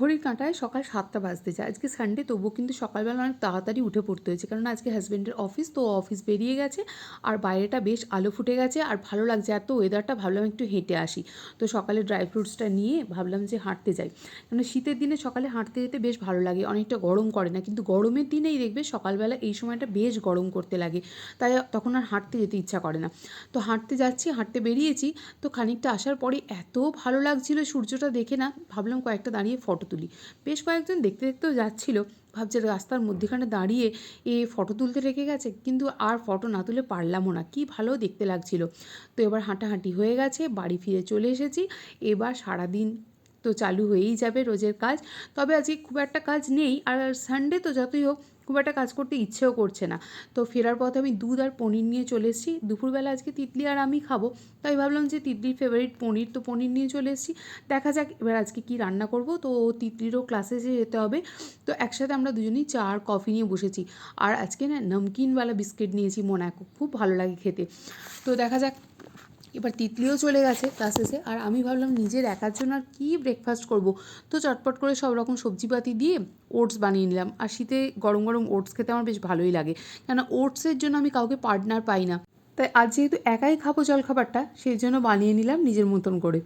ঘড়ির কাঁটায় সকাল সাতটা বাজতে যায়। আজকে সানডে তবুও কিন্তু সকালবেলা অনেক তাড়াতাড়ি উঠে পড়তে হয়েছে। কারণ আজকে হাজব্যান্ডের অফিস তো অফিস বেরিয়ে গেছে আর বাইরেটা বেশ আলো ফুটে গেছে আর ভালো লাগছে। এত ওয়েদারটা ভাবলাম একটু হেঁটে আসি। তো সকালে ড্রাই ফ্রুটসটা নিয়ে ভাবলাম যে হাঁটতে যাই। কারণ শীতের দিনে সকালে হাঁটতে যেতে বেশ ভালো লাগে। অনেকটা গরম করে না। কিন্তু গরমের দিনেই দেখবে সকালবেলা এই সময়টা বেশ গরম করতে লাগে। তাই তখন আর হাঁটতে যেতে ইচ্ছা করে না। তো হাঁটতে যাচ্ছি, হাঁটতে বেরিয়েছি। তো খানিকটা আসার পরে এত ভালো লাগছিল সূর্যটা দেখে না। ভাবলাম কয়েকটা দাঁড়িয়ে ফটো তুলি। বেশ কয়েকজন দেখতে দেখতেও যাচ্ছিল। ভাবছে রাস্তার মধ্যেখানে দাঁড়িয়ে এ ফটো তুলতে রেখে গেছে, কিন্তু আর ফটো না তুলে পারলামও না। কি ভালো দেখতে লাগছিল। তো এবার হাঁটাহাঁটি হয়ে গেছে, বাড়ি ফিরে চলে এসেছি। এবার সারাদিন তো চালু হয়েই যাবে রোজের কাজ। তবে আজকে খুব একটা কাজ নেই। আর সানডে তো যতই হোক খুব একটা কাজ করতে ইচ্ছেও করছে না। তো ফেরার পথে আমি দুধ আর পনির নিয়ে চলে এসেছি। দুপুরবেলা আজকে তিতলি আর আমি খাব। তাই ভাবলাম যে তিতলির ফেভারিট পনির তো পনির নিয়ে চলে এসেছি। দেখা যাক এবার আজকে কি রান্না করব। তো তিতলিরও ক্লাসে যে যেতে হবে। তো একসাথে আমরা দুজনেই চা আর কফি নিয়ে বসেছি। আর আজকে না নমকিনওয়ালা বিস্কিট নিয়েছি মোনাকো। খুব ভালো লাগে খেতে। তো দেখা যাক এবার তিতলিও চলে গেছে ক্লাস আর আমি ভাবলাম নিজের একার জন্য আর কী ব্রেকফাস্ট করব? তো চটপট করে সব রকম সবজিপাতি দিয়ে ওটস বানিয়ে নিলাম। আর শীতে গরম গরম ওটস খেতে আমার বেশ ভালোই লাগে। কেন ওটসের জন্য আমি কাউকে পার্টনার পাই না। তাই আজ যেহেতু একাই খাব জলখাবারটা, সেই জন্য বানিয়ে নিলাম নিজের মতন করে।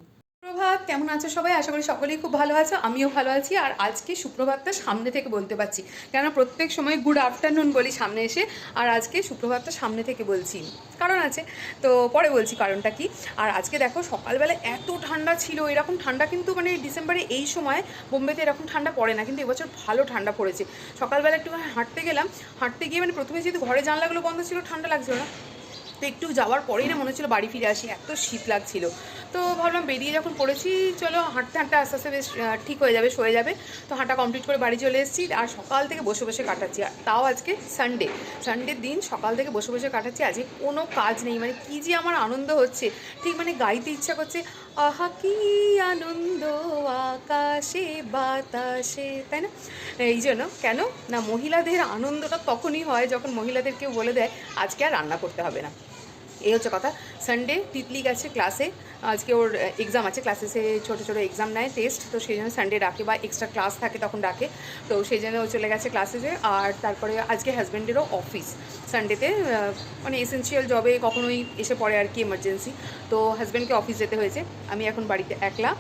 কেমন আছো সবাই? আশা করি সকলেই খুব ভালো আছো, আমিও ভালো আছি। আর আজকে সুপ্রভাতটা সামনে থেকে বলতে পারছি। কেননা প্রত্যেক সময় গুড আফটারনুন বলি সামনে এসে, আর আজকে সুপ্রভাতটা সামনে থেকে বলছি। কারণ আছে। তো পরে বলছি কারণটা কি। আর আজকে দেখো সকালবেলা এত ঠান্ডা ছিল, এরকম ঠান্ডা কিন্তু মানে ডিসেম্বরে এই সময় বোম্বেতে এরকম ঠান্ডা পড়ে না, কিন্তু এবছর ভালো ঠান্ডা পড়েছে। সকালবেলা একটু হাঁটতে গেলাম, হাঁটতে গিয়ে মানে প্রথমে যেহেতু ঘরে জানলাগুলো বন্ধ ছিল, ঠান্ডা লাগছিল না। তো একটু যাওয়ার পরেই না মনে হচ্ছিল বাড়ি ফিরে আসি, এত শীত লাগছিল। তো ভাবলাম বেরিয়ে যখন পড়েছি, চলো হাঁটতে হাঁটতে আস্তে আস্তে বেশ ঠিক হয়ে যাবে, সয়ে যাবে। তো হাঁটা কমপ্লিট করে বাড়ি চলে এসেছি আর সকাল থেকে বসে বসে কাটাচ্ছি। আর তাও আজকে সানডে সানডের দিন সকাল থেকে বসে বসে কাটাচ্ছি, আজকে কোনো কাজ নেই। মানে কী যে আমার আনন্দ হচ্ছে। ঠিক মানে গাইতে ইচ্ছা করছে, আহা, কি আনন্দ আকাশে, বাতাসে। তাই না? এই জন্য কেন? না, মহিলাদের আনন্দটা তখনই হয় যখন মহিলাদের কেউ বলে দেয়, আজকে আর রান্না করতে হবে না। এই হচ্ছে কথা। সানডে তিতলি গেছে ক্লাসে আজকে ওর এক্সাম আছে। ক্লাসে সে ছোটো ছোটো এক্সাম নেয় টেস্ট তো সেই জন্য সানডে ডাকে বা এক্সট্রা ক্লাস থাকে তখন ডাকে। তো সেই জন্য ও চলে গেছে ক্লাসে যে। আর তারপরে আজকে হাজব্যান্ডেরও অফিস সানডেতে মানে এসেন্সিয়াল জবে কখনোই এসে পড়ে আর কি এমার্জেন্সি তো হাজব্যান্ডকে অফিস যেতে হয়েছে। আমি এখন বাড়িতে একলা।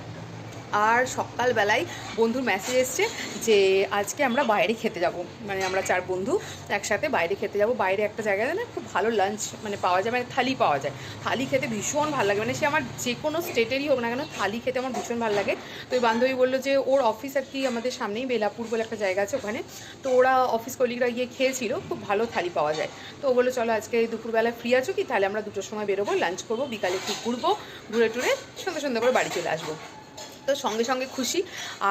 আর সকালবেলায় বন্ধুর মেসেজ এসছে যে আজকে আমরা বাইরে খেতে যাব। মানে আমরা চার বন্ধু একসাথে বাইরে খেতে যাব। বাইরে একটা জায়গায় না খুব ভালো লাঞ্চ মানে পাওয়া যায় মানে থালি পাওয়া যায়। থালি খেতে ভীষণ ভালো লাগে। মানে সে আমার যে কোনো স্টেটেরই হোক না কেন, থালি খেতে আমার ভীষণ ভালো লাগে। তো ওই বান্ধবী বলল যে, ওর অফিস আর কি আমাদের সামনেই বেলাপুর বলে একটা জায়গা আছে ওখানে। তো ওরা অফিস কলিগরা গিয়ে খেয়েছিল, খুব ভালো থালি পাওয়া যায়। তো ও বলল, চলো আজকে দুপুরবেলা ফ্রি আছো কি? তাহলে আমরা দুটোর সময় বেরোবো লাঞ্চ করব, বিকালে একটু ঘুরবো, ঘুরে টুরে সন্ধ্যে সুন্দর করে বাড়ি চলে আসব। তো সঙ্গে সঙ্গে খুশি।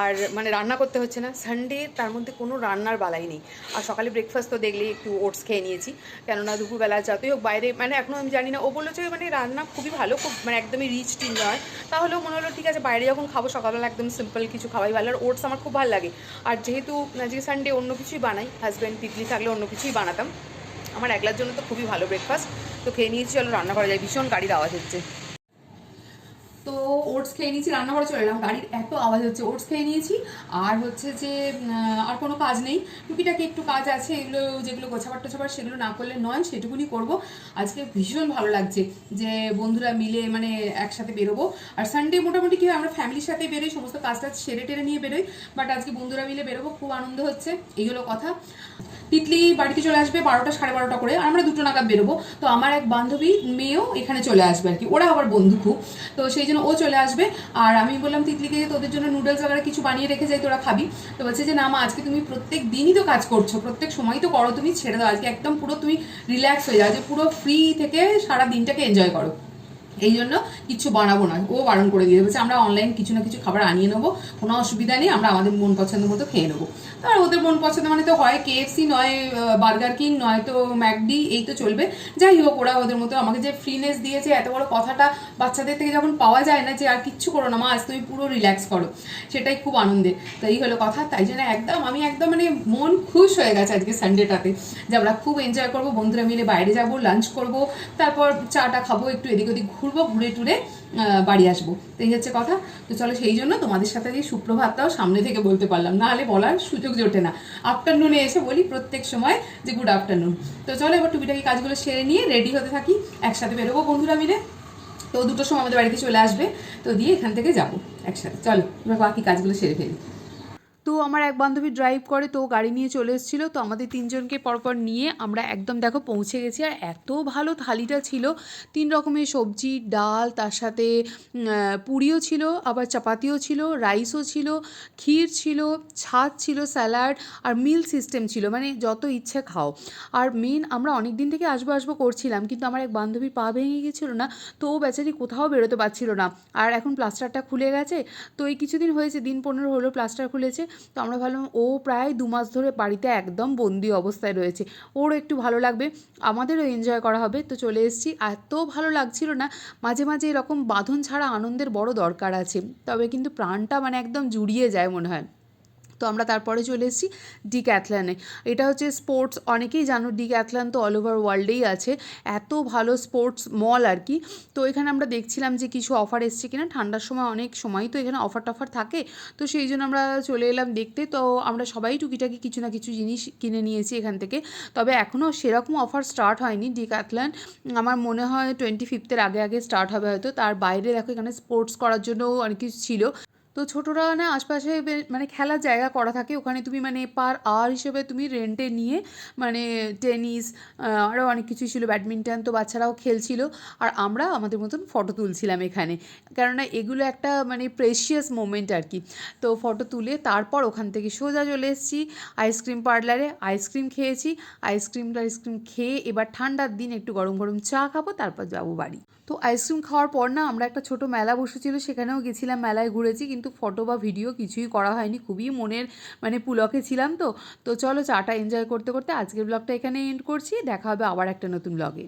আর মানে রান্না করতে হচ্ছে না। সানডে তার মধ্যে কোনো রান্নার বালাই নেই। আর সকালে ব্রেকফাস্ট তো দেখলেই একটু ওটস খেয়ে নিয়েছি। কেননা দুপুরবেলা যতই হোক বাইরে মানে এখনও আমি জানি না। ও বলল যে মানে রান্না খুবই ভালো, খুব মানে একদমই রিচ টিন নয়। তাহলেও মনে হলো, ঠিক আছে, বাইরে যখন খাব সকালবেলা একদম সিম্পল কিছু খাওয়াই ভালো। আর ওটস আমার খুব ভালো লাগে। আর যেহেতু আজকে সানডে অন্য কিছুই বানাই হাজব্যান্ড তিতলি থাকলে অন্য কিছুই বানাতাম। আমার একলার জন্য তো খুবই ভালো ব্রেকফাস্ট তো খেয়ে নিয়েছি, চলো রান্না করা যায়। ভীষণ গাড়ির আওয়াজ হচ্ছে। তো ওটস খেয়ে নিয়েছি রান্নাঘরে চলে এলাম। গাড়ির এত আওয়াজ হচ্ছে, ওটস খেয়ে নিয়েছি। আর হচ্ছে যে আর কোনো কাজ নেই। টুকিটাকি একটু কাজ আছে, এগুলো যেগুলো গোছাবার টোছাবার সেগুলো না করলে নয়, সেটুকুনি করব। আজকে ভীষণ ভালো লাগছে যে বন্ধুরা মিলে মানে একসাথে বেরোবো। আর সানডে মোটামুটি কী হয়, আমরা ফ্যামিলির সাথে বেরোই, সমস্ত কাজ টাজ সেরে টেরে নিয়ে বেরোই। বাট আজকে বন্ধুরা মিলে বেরোবো, খুব আনন্দ হচ্ছে, এই হলো কথা। তিতলি বাড়িতে চলে আসবে বারোটা সাড়ে বারোটা করে, আর আমরা দুটো নাগাদ বেরোবো। তো আমার এক বান্ধবী মেয়েও এখানে চলে আসবে আর কি, ওরা আবার বন্ধু খুব। তো সেই জন্য ও চলে আসবে। আর আমি বললাম, তিতলিকে যে তোদের জন্য নুডলস আবার কিছু বানিয়ে রেখে যাই, তোরা খাবি। তো বলছে যে, না মা, আজকে তুমি প্রত্যেক দিনই তো কাজ করছ, প্রত্যেক সময় তো করো, তুমি ছেড়ে দাও। আজকে একদম পুরো তুমি রিল্যাক্স হয়ে যাও যে পুরো ফ্রি থেকে সারা দিনটাকে এনজয় করো। এই জন্য কিছু বানাবো না। ও বারণ করে দিয়ে বলছে, আমরা অনলাইন কিছু না কিছু খাবার আনিয়ে নেব, কোনো অসুবিধা নেই, আমরা আমাদের মন পছন্দ মতো খেয়ে নেব। আর ওদের মন পছন্দ মানে তো হয় কেএফসি নয় বার্গার কিং নয় তো ম্যাকডি এই তো চলবে। যাই হোক, ওরা ওদের মতো আমাকে যে ফ্রিনেস দিয়েছে, এত বড় কথাটা বাচ্চাদের থেকে যখন পাওয়া যায় না যে আর কিচ্ছু করো না, মা, আজ তুমি পুরো রিল্যাক্স করো। সেটাই খুব আনন্দের তো এই হলো কথা, তাই জন্য একদম, আমি একদম মানে মন খুশ হয়ে গেছে আজকে সানডেটাতে যে আমরা খুব এনজয় করব, বন্ধুরা মিলে বাইরে যাব লাঞ্চ করব, তারপর চাটা খাব, একটু এদিক ওদিক ঘুরবো। ঘুরবো, ঘুরে টুরে বাড়ি আসব। তো এই হচ্ছে কথা। তো চলো সেই জন্য তোমাদের সাথে এই সুপ্রভাতটাও সামনে থেকে বলতে পারলাম। না হলে বলার সুযোগ জোটে না। আফটারনুনে এসে বলি প্রত্যেক সময় যে গুড আফটারনুন তো চলো এবার টুকিটাকি কাজগুলো সেরে নিয়ে রেডি হতে থাকি। একসাথে বেরোবো বন্ধুরা মিলে। তো দুটোর সময় আমাদের বাড়িতে চলে আসবে। তো দিয়ে এখান থেকে যাব একসাথে। চলো এবার বাকি কাজগুলো সেরে ফেলি। তো আমার এক বান্ধবী ড্রাইভ করে, তো গাড়ি নিয়ে চলে এসেছিল। তো আমাদের তিনজনকে পরপর নিয়ে আমরা একদম দেখো পৌঁছে গেছি। আর এত ভালো থালিটা ছিল, তিন রকমের সবজি, ডাল, তার সাথে পুরিও ছিল, আবার চাপাতিও ছিল রাইসও ছিল, ক্ষীর ছিল, ছাদ ছিল স্যালাড আর মিল সিস্টেম ছিল মানে যত ইচ্ছে খাও। আর মেন আমরা অনেক দিন থেকে আসব আসব করছিলাম, কিন্তু আমার এক বান্ধবীর পা ভেঙে গিয়েছিল না, তো ও বেচারি কোথাও বেরোতে পারছিল না। আর এখন প্লাস্টারটা খুলে গেছে, তো এই কিছুদিন হয়েছে, দিন পনেরো হলো প্লাস্টার খুলেছে তো আমরা ভাবলাম, ও প্রায় দু মাস ধরে বাড়িতে একদম বন্দি অবস্থায় রয়েছে। ওরও একটু ভালো লাগবে, আমাদেরও এনজয় করা হবে। তো চলে এসেছি, এত ভালো লাগছিল না, মাঝে মাঝে এরকম বাঁধন ছাড়া আনন্দের বড় দরকার আছে। তবে কিন্তু প্রাণটা মানে একদম জুড়িয়ে যায় মনে হয়। তো আমরা তারপরে চলে এসেছি ডি ক্যাথলানে এটা হচ্ছে স্পোর্টস, অনেকেই জানো ডি ক্যাথলান তো অল ওভার ওয়ার্ল্ডেই আছে। এত ভালো স্পোর্টস মল আর কি। তো এখানে আমরা দেখছিলাম যে কিছু অফার এসছে কিনা। ঠান্ডার সময় অনেক সময় তো এখানে অফার টফার থাকে। তো সেই জন্য আমরা চলে এলাম দেখতে। তো আমরা সবাই টুকিটাকি কিছু না কিছু জিনিস কিনে নিয়েছি এখান থেকে। তবে এখনও সেরকম অফার স্টার্ট হয়নি ডি ক্যাথলান আমার মনে হয় টোয়েন্টি ফিফথের আগে আগে স্টার্ট হবে হয়তো। তার বাইরে দেখো এখানে স্পোর্টস করার জন্য অনেক কিছু ছিল। তো ছোটরা না আশপাশে মানে খেলার জায়গা করা থাকে। ওখানে তুমি মানে পার আওয়ার হিসেবে তুমি রেন্টে নিয়ে মানে টেনিস আরও অনেক কিছুই ছিল। ব্যাডমিন্টন তো বাচ্চারাও খেলছিল। আর আমরা আমাদের মতন ফটো তুলছিলাম এখানে। কেননা এগুলো একটা মানে প্রেশিয়াস মোমেন্ট আর কি তো ফটো তুলে তারপর ওখান থেকে সোজা চলে এসেছি আইসক্রিম পার্লারে আইসক্রিম খেয়েছি। আইসক্রিম টাইসক্রিম খেয়ে এবার ঠান্ডার দিন একটু গরম গরম চা খাব, তারপর যাব বাড়ি। তো আইসক্রিম খাওয়ার পর না আমরা একটা ছোট মেলা বসেছিল। সেখানেও গেছিলাম মেলায় ঘুরেছি। কিন্তু ফটো বা ভিডিও কিছুই করা হয়নি, খুবই মনের মানে পুলকে ছিলাম তো। তো চলো চাটা এনজয় করতে করতে আজকের ব্লগটা এখানে এন্ড করছি, দেখা হবে আবার একটা নতুন ব্লগে